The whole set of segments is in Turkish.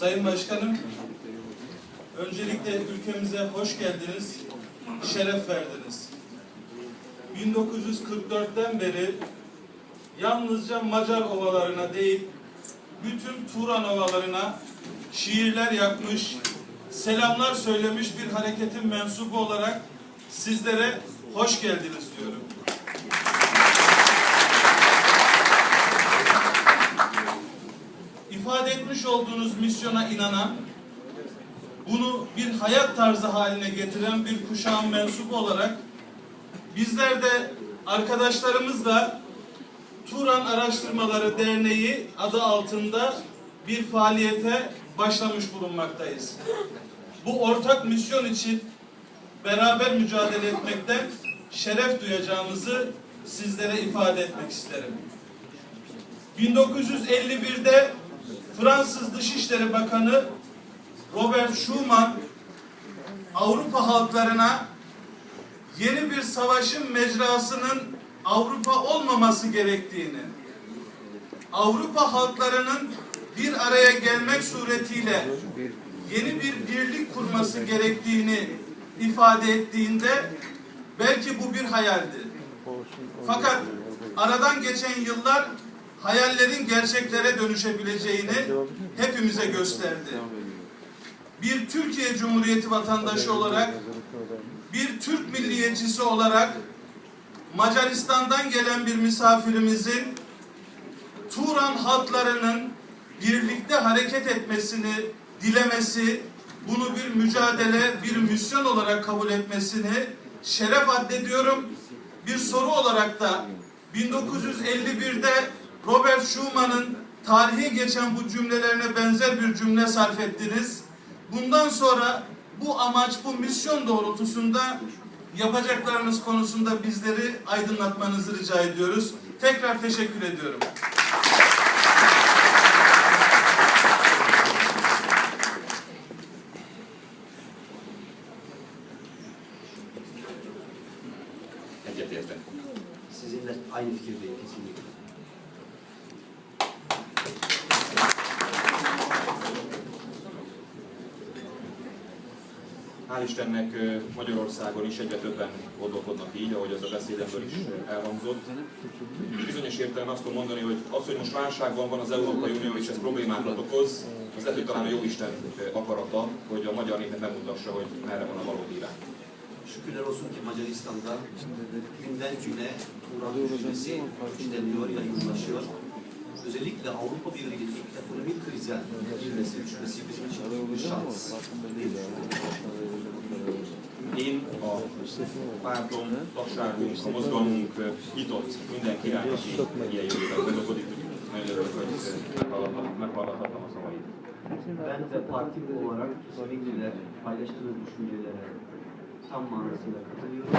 Sayın Başkanım, öncelikle ülkemize hoş geldiniz, şeref verdiniz. 1944'ten beri yalnızca Macar ovalarına değil, bütün Turan ovalarına şiirler yakmış, selamlar söylemiş bir hareketin mensubu olarak sizlere hoş geldiniz diyorum. ifade etmiş misyona inanan, bunu bir hayat tarzı haline getiren bir kuşağın mensubu olarak bizler de arkadaşlarımızla Turan Araştırmaları Derneği adı altında bir faaliyete başlamış bulunmaktayız. Bu ortak misyon için beraber mücadele etmekten şeref duyacağımızı sizlere ifade etmek isterim. 1951'de Fransız Dışişleri Bakanı Robert Schuman Avrupa halklarına yeni bir savaşın mecrasının Avrupa olmaması gerektiğini, Avrupa halklarının bir araya gelmek suretiyle yeni bir birlik kurması gerektiğini ifade ettiğinde belki bu bir hayaldi. Fakat aradan geçen yıllar hayallerin gerçeklere dönüşebileceğini hepimize gösterdi. Bir Türkiye Cumhuriyeti vatandaşı olarak, bir Türk milliyetçisi olarak Macaristan'dan gelen bir misafirimizin Turan halklarının birlikte hareket etmesini dilemesi, bunu bir mücadele, bir misyon olarak kabul etmesini şeref addediyorum. Bir soru olarak da 1951'de Robert Schumann'ın tarihe geçen bu cümlelerine benzer bir cümle sarf ettiniz. Bundan sonra bu amaç, bu misyon doğrultusunda yapacaklarınız konusunda bizleri aydınlatmanızı rica ediyoruz. Tekrar teşekkür ediyorum. Sizinle aynı fikirdeyim kesinlikle. Hál' Istennek Magyarországon is egyre többen gondolkodnak így, ahogy az a beszédemből is elhangzott. Bizonyos értelemben azt tudom mondani, hogy az, hogy most válságban van az Európai Unió és ez problémákat okoz, az lehet, hogy talán a Jóisten akarata, hogy a magyar népnek megmutassa, hogy merre van a valódi irány. Şükürler olsun ki Macaristan'da günden güne Turan düşüncesi güçleniyor, yaygınlaşıyor. Özellikle Avrupa Birliği'nin ekonomik krizden girmesi, düşmesi bizim için bir şans. pártom, vasárnunk, mozgalmunk nyitott mindenki rá, aki ilyen jövőben gondolkodik. Nagyon örülök, hogy meghallgathattam a szavait. Ben de parti olarak Sorinli'de paylaştığı düşüncelere tam manasıyla katılıyorum.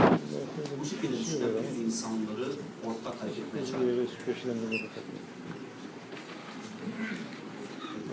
Bu şekilde düşünen insanları ortak hareket etmeye.